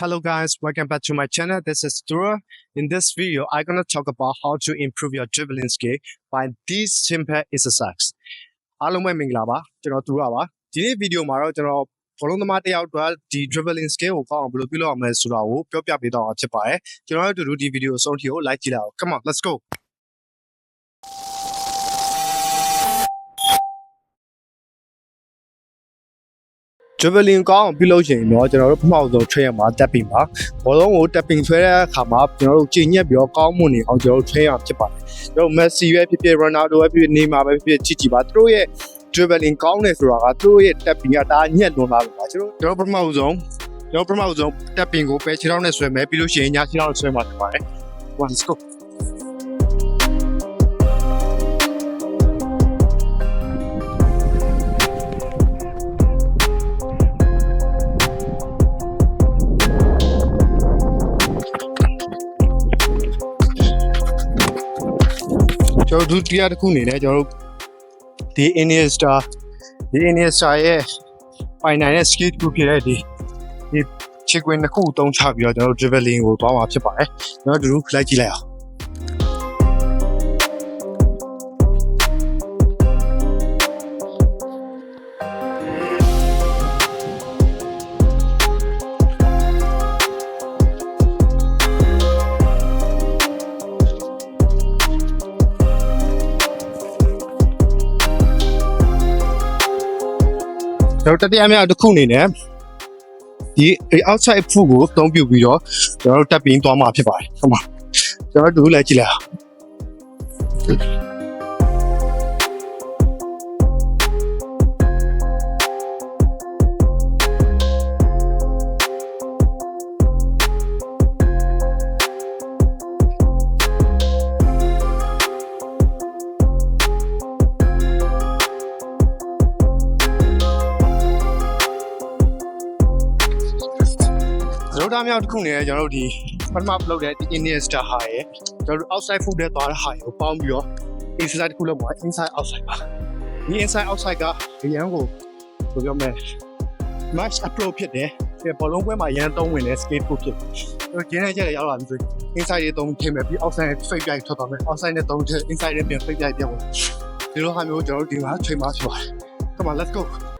Hello guys, welcome back to my channel. This is Dura. In this video, I'm gonna talk about how to improve your dribbling skill by these simple exercises. အားလုံးပဲမင်္ဂလာပါကျွန်တော် Dura ပါဒီနေ့ဗီဒီယိုမှာတော့ကျွန်တော်ဘောလုံးသမားတစ်ယောက်အတွက်ဒီ dribbling skill ကိုကောင်းအောင်ဘယ်လိုပြုလုပ်အောင်လဲဆိုတာကိုပြောပြပေးတော့မှာဖြစ်ပါတယ်ကျွန်တော်တို့ဒီဗီဒီယိုအဆုံးထိကို like ကြည့်လိုက်အောင် Come on, let's go. dribbling ကောင်းအောင်ပြုလုပ်ချင်ရင်တော့ကျွန်တော်တို့ပထမဆုံး train ရမှာ tapping ပါဘောလုံးကို tapping ဆွဲတဲ့အခါမှာကျွန်တော်တို့ကြည်ညက်ပြီးတော့ကောင်းမွန်နေအောင်ကျွန်တော်တို့ train ရဖြစ်ပါတယ်ကျွန်တော် Messi ပဲဖြစ်ဖြစ် Ronaldo ပဲဖြစ်ဖြစ် Neymar ပဲဖြစ်ဖြစ်ကြည့်ကြည့်ပါသူတို့ရဲ့ dribbling ကောင်းတယ်ဆိုတာကသူတို့ရဲ့ tapping ကဒါညက်လွန်လာလို့ပါကျွန်တော်ကျွန်တော်ပထမဆုံးကျွန်တော်ပထမဆုံး tapping ကိုပဲခြေထောက်နဲ့ဆွဲမယ်ပြီးလို့ရှိရင်ညာခြေထောက်နဲ့ဆွဲမှာဖြစ်ပါတယ် one let's ဒုတိယတစ်ခုအနေနဲ့ကျွန်တော်တို့ဒီ Iniesta ဒီ Iniesta ရဲ့ပိုင်နိုင်တဲ့ skill တစ်ခုဖြစ်တဲ့ဒီဒီ check win တစ်ခုတုံးချပြီးတော့ကျွန်တော်တို့ dribbling ကိုသွားမှာဖြစ်ပါတယ်ကျွန်တော်တို့လိုက်ကြည့်လိုက်အောင် ကျွန်တော်တတိယမြောက်တစ်ခုအနေနဲ့ဒီ outside foot ကိုအသုံးပြုပြီးတော့ကျွန်တော်တို့တက်ပင်းသွားမှာဖြစ်ပါတယ်ဟုတ်မှာကျွန်တော်တို့လိုက်ကြည့်လိုက် အောင်ဇရိုတာမြောက်တစ်ခုအနေနဲ့ကျွန်တော်တို့ဒီပထမပလုပ်တဲ့ Iniesta ဟာရယ်ကျွန်တော်တို့ outside foot နဲ့သွားတဲ့ဟာရယ်ကိုပေါင်းပြီးတော့ inside တစ်ခုလောက်မှာ inside outside ပါဒီ inside outside ကဒီရန်ကိုဘယ်လိုပြောမလဲ match approach ဖြစ်တယ်ဒီဘောလုံးပွဲမှာရန်သုံးဝင်တဲ့ skate foot ဖြစ်တယ်ကျွန်တော်ကျင်းနေကြတယ်ရောက်လာပြီဆိုရင် inside ရေးသုံးထည့်မယ်ပြီး outside နဲ့ fake ပြိုက်ထွက်သွားမယ် outside နဲ့သုံးထည့် inside နဲ့ပြန် fake ပြိုက်ပြန်ဝင်ဒီလိုဟာမျိုးကျွန်တော်တို့ဒီမှာချိန်မှာဖြစ်ပါတယ် come on let's go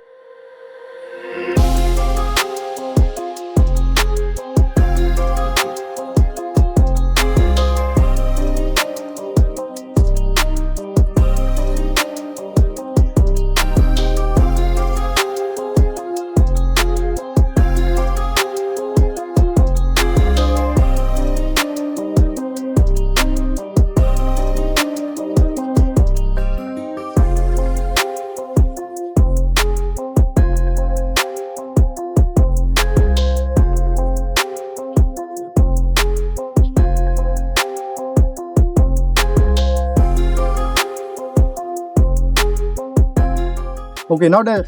Okay နောက်တဲ့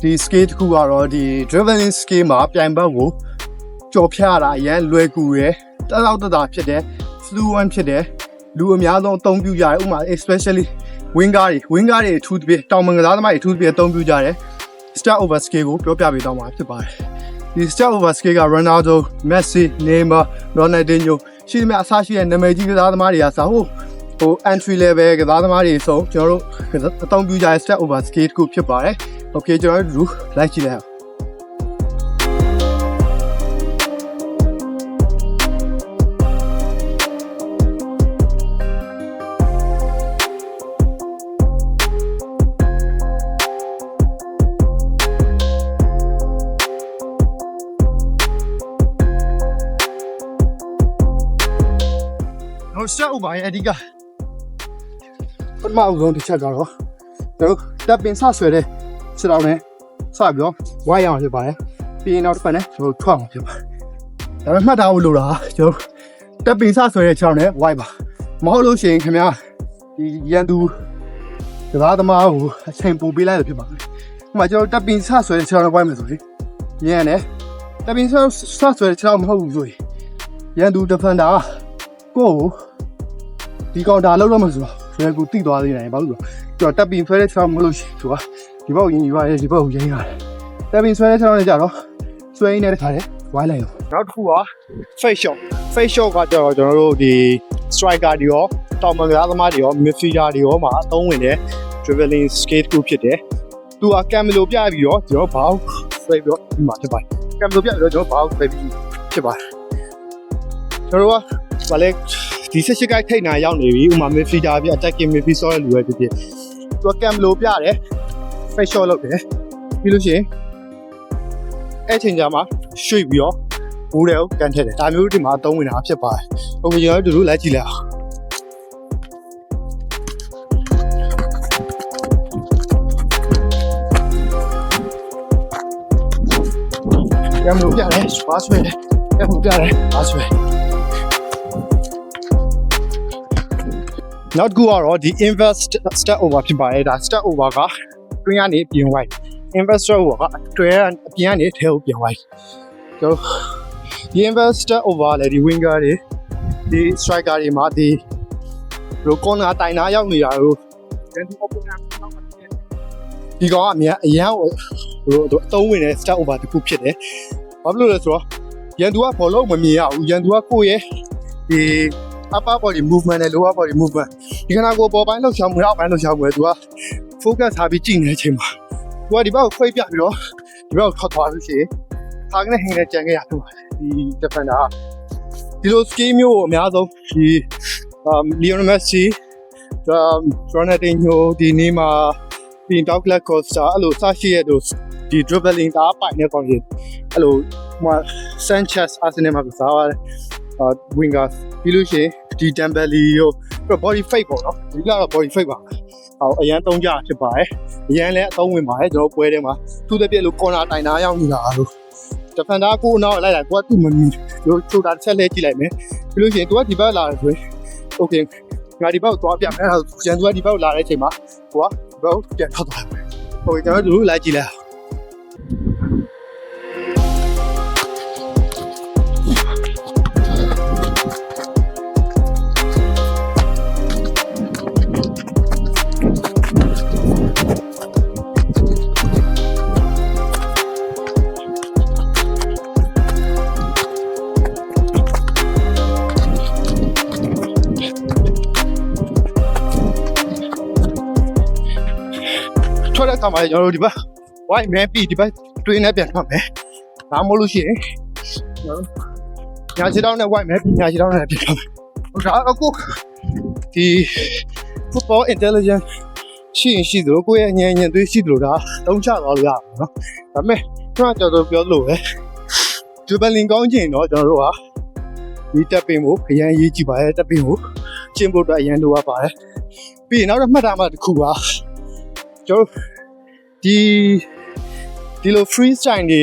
ဒီ scale တစ်ခုကတော့ဒီ driveling scale မှာပြိုင်ဘက်ကိုကြော်ဖြားတာအရန်လွယ်ကူရယ်တလောက်တတာဖြစ်တယ် fluent ဖြစ်တယ်လူအများဆုံးအသုံးပြုကြတယ်ဥပမာ especially ဝင်းကားတွေဝင်းကားတွေအထူးသဖြင့်တောင်မင်္ဂလာသမားတွေအထူးသဖြင့်အသုံးပြုကြတယ် start over scale ကိုပြောပြပေးသွားမှာဖြစ်ပါတယ်ဒီ start over scale က Ronaldo, Messi, Neymar, Ronaldinho ရှိသမျှအစားရှိတဲ့နာမည်ကြီးကစားသမားတွေကစားဟိုး ဟို entry level ကစားသမားတွေဆိုကျွန်တော်တို့အသုံးပြုကြတဲ့ step over scale ကိုဖြစ်ပါတယ်။ Okay ကျွန်တော်တို့လိုက်ကြည့်လိုက်အောင်ဟို step over ရဲ့အဓိက ပထမအဆုံးတစ်ချက်ကတော့တို့တပ်ပင်ဆဆွဲတဲ့စတောင်းနဲ့စပြီးတော့ဝိုင်းရအောင်ဖြစ်ပါတယ်ပြီးရင်တော့တစ်ဖက်နဲ့ကျွန်တော်ထွက်အောင်ဖြစ်ပါတယ်ဒါပေမဲ့မှတ်ထားဖို့လိုတာကျွန်တော်တပ်ပင်ဆဆွဲတဲ့ခြေထောက်နဲ့ဝိုင်းပါမဟုတ်လို့ရှိရင်ခင်ဗျာဒီရန်သူကစားသမားကိုအချိန်ပိုပေးလိုက်လို့ဖြစ်ပါတယ်ဥပမာကျွန်တော်တပ်ပင်ဆဆွဲတဲ့ခြေထောက်နဲ့ဝိုင်းမယ်ဆိုရင်ညံ့တယ်တပ်ပင်ဆဆွဲတဲ့ခြေထောက်မဟုတ်ဘူးဆိုရင်ရန်သူဒီဖန်တာကိုယ့်ကိုဒီကောင်ဒါလောက်တော့မှဆိုတော့ ရွယ်ကူတိသွားသေးတယ်ဘာလို့လဲဆိုတော့တပ်ပင်ဆွဲတဲ့ခြေထောက်မလို့ရှိသူကဒီဘောက်ရင်ယူရတယ်ဒီဘောက်ကိုရင်းရတယ်တပ်ပင်ဆွဲတဲ့ခြေထောက်နဲ့ကြတော့ဆွဲရင်းနဲ့တခါလေဝိုင်းလိုက်ရောနောက်တစ်ခုက face shot face shot ကကျတော့ကျွန်တော်တို့ဒီ striker တွေရောတောင်မကားသမားတွေရော midfielder တွေရောမှာအသုံးဝင်တဲ့ dribbling skate တစ်ခုဖြစ်တယ်သူကကံမလိုပြပြီးတော့ကျွန်တော်ဘောက်ဆွဲပြီးတော့ဒီမှာဖြစ်ပါတယ်ကံမလိုပြပြီးတော့ကျွန်တော်ဘောက်ဆွဲပြီးဖြစ်ပါတယ်ကျွန်တော်ကဗာလေ ဒီဆက်ရှိကိုက်ထိတ်နာရောက်နေပြီဥမာ midfielder ပြ attacking midfield ဆောရလူပဲဖြစ်ဖြစ်သူကကံမလိုပြတယ် face shot လုပ်တယ်ပြီးလို့ရှိရင်အဲ့ချိန်ကြမှာရွှေ့ပြီးတော့ဘူးတယ်ကိုကန်ထည့်တယ်ဒါမျိုးဒီမှာအသုံးဝင်တာဖြစ်ပါတယ်ဟုတ်ပြီကျွန်တော်တို့လိုက်ကြည့်လိုက်အောင်ကံမလိုပြတယ်ဘာဆွဲတယ်ကံမလိုပြတယ်ဘာဆွဲ နောက်တစ်ခုကတော့ဒီ invest step over ဖြစ်ပါတယ်ဒါ step over ကတွင်းကနေပြင်ဝိုက် investor over ကတွင်းအပြင်ကနေထဲကိုပြင်ဝိုက်ကျွန်တော်ဒီ investor over လေဒီ winger တွေဒီ striker တွေမှာဒီဘလို corner တိုင်နာရောက်နေတာကိုဒီ opponent ဒီကောင်ကအများအရန်ဟိုအသုံးဝင်တဲ့ step over တစ်ခုဖြစ်တယ်ဘာဖြစ်လို့လဲဆိုတော့ရန်သူကဘောလုံးမမြင်ရဘူးရန်သူကကိုယ့်ရဲ့ဒီ upper body movement နဲ့ lower body movement ဒီခဏကိုပေါ်ပိုင်းလှုပ်ရှားမှုအောက်ပိုင်းလှုပ်ရှားမှုလေသူက focus ထားပြီးကြည့်နေတဲ့အချိန်မှာသူကဒီဘက်ကိုခွိတ်ပြပြီးတော့ဒီဘက်ကိုထွက်သွားလို့ရှိရင်ခါကနေဟင်းနဲ့ကြံခဲ့ရတော့ဒီ defender ကဒီလို skill မျိုးကိုအများဆုံးဒီ um Lionel Messi ဒါ Ronaldinho ဒီနေ့မှာဒီ Douglas Costa အဲ့လိုစရှိရတို့ဒီ dribbling ဒါပိုင်နေကောင်းကြီးအဲ့လိုဟို Sanchez Arsenal မှာကစားရတယ်အာ winger ပြီးလို့ရှိရင် ဒီ Dembele ရော body fake ပေါ့နော်ဒီကတော့ body fake ပါဟောအရန်သုံးကြဖြစ်ပါတယ်အရန်လည်းအသုံးဝင်ပါတယ်ကျွန်တော်ပွဲထဲမှာသူ့တစ်ပြက်လို့ corner တိုင်နာရောက်နေတာလို့ defender ကိုအနောက်လိုက်လိုက်ကိုကသူ့မမီလို့ချိုတာတစ်ချက်လဲကြည့်လိုက်မယ်ပြီးလို့ရှိရင်သူကဒီဘက်လာတယ်ဆိုရင် okay ငါဒီဘက်ကိုသွားပြမယ်အဲ့ဒါကျန်သူကဒီဘက်ကိုလာတဲ့အချိန်မှာကိုကဒီဘက်ကိုပြန်ထောက်သွားမယ်ဟိုကျွန်တော်တို့လိုက်ကြည့်လိုက် အောင်ထွက်တဲ့အခါမှာကျွန်တော်တို့ဒီဘက် white man ပြီးဒီဘက် train နဲ့ပြန်ထွက်မယ်။ဒါမှမဟုတ်လို့ရှိရင်ကျွန်တော်တို့ညာချီတောင်းနဲ့ white man ပြီးညာချီတောင်းနဲ့ပြန်ထွက်မယ်။ဟုတ်ဒါအခုဒီ football intelligence ရှိရင်ရှိသလိုကိုယ့်ရဲ့ဉာဏ်ဉာဏ်သွေးရှိသလိုဒါတုံးချသွားလို့ရမှာနော်။ဒါပေမဲ့ကျွန်တော်ကျွန်တော်ပြောလို့ပဲဒူဘလင်ကောင်းချင်တော့ကျွန်တော်တို့ကဒီတက်ပင်ကိုအရန်ရေးကြည့်ပါရဲ့တက်ပင်ကိုကျင့်ဖို့အတွက်အရန်လိုအပ်ပါတယ်။ပြီးရင်နောက်တော့မှတ်သားမှတစ်ခုပါကျွန်တော် ဒီဒီလို free style တွေ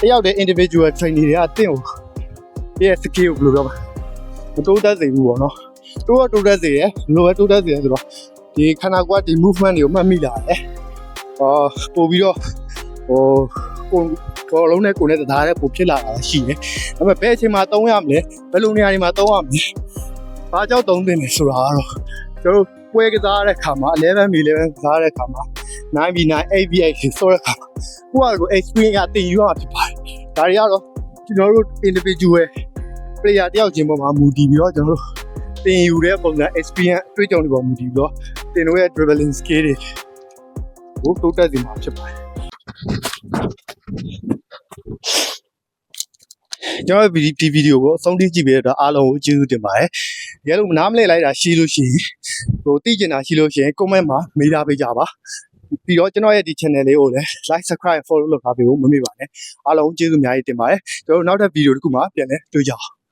တယောက်တည်း individual training တွေကအသင်ကိုရဲ့ skill ကိုဘယ်လိုပြောမလဲမတိုးတက်စေဘူးပေါ့နော်တိုးတော့တိုးတက်စေရယ်ဘယ်လိုပဲတိုးတက်စေရယ်ဆိုတော့ဒီခန္ဓာကိုယ်ကဒီ movement တွေကိုမှတ်မိလာတယ်အော်ပို့ပြီးတော့ဟိုကိုဘောလုံးနဲ့ကိုယ်နဲ့တသားနဲ့ပို့ဖြစ်လာတာရှိတယ်ဒါပေမဲ့ဘယ်အချိန်မှာသုံးရမလဲဘယ်လိုနေရာတွေမှာသုံးရမလဲဘာကြောင့်သုံးသင့်လဲဆိုတာကတော့ကျွန်တော်ပွဲကစားတဲ့ခါမှာ11 v 11ကစားတဲ့ခါမှာ 9v9 8v8 ဆိုတဲ့ခါမှာကိုယ့်အကို experience အတင်ယူရမှာဖြစ်ပါတယ်ဒါတွေကတော့ကျွန်တော်တို့ individual player တယောက်ချင်းပေါ်မှာမူတည်ပြီးတော့ကျွန်တော်တို့တင်ယူတဲ့ပုံစံ experience အတွေ့အကြုံတွေပေါ်မူတည်ပြီးတော့တင်တို့ရဲ့ dribbling skill တွေကိုတိုးတက်စေမှာဖြစ်ပါတယ်ကျွန်တော်ဒီဒီဗီဒီယိုကိုအဆုံးထိကြည့်ပေးတဲ့အတွက်အားလုံးကိုကျေးဇူးတင်ပါတယ်။ရဲလို့နားမလည်လိုက်တာရှိလို့ရှိရင်ဟိုသိကျင်တာရှိလို့ရှိရင် comment မှာမေးထားပေးကြပါ။ ပြီးတော့ကျွန်တော်ရဲ့ဒီ channel လေးကိုလည်း like subscribe follow လုပ်ထားပေးဖို့မမေ့ပါနဲ့။အားလုံးကျေးဇူးအများကြီးတင်ပါတယ်။ကျွန်တော်တို့နောက်ထပ်ဗီဒီယိုတစ်ခုမှာပြန်လည်တွေ့ကြအောင်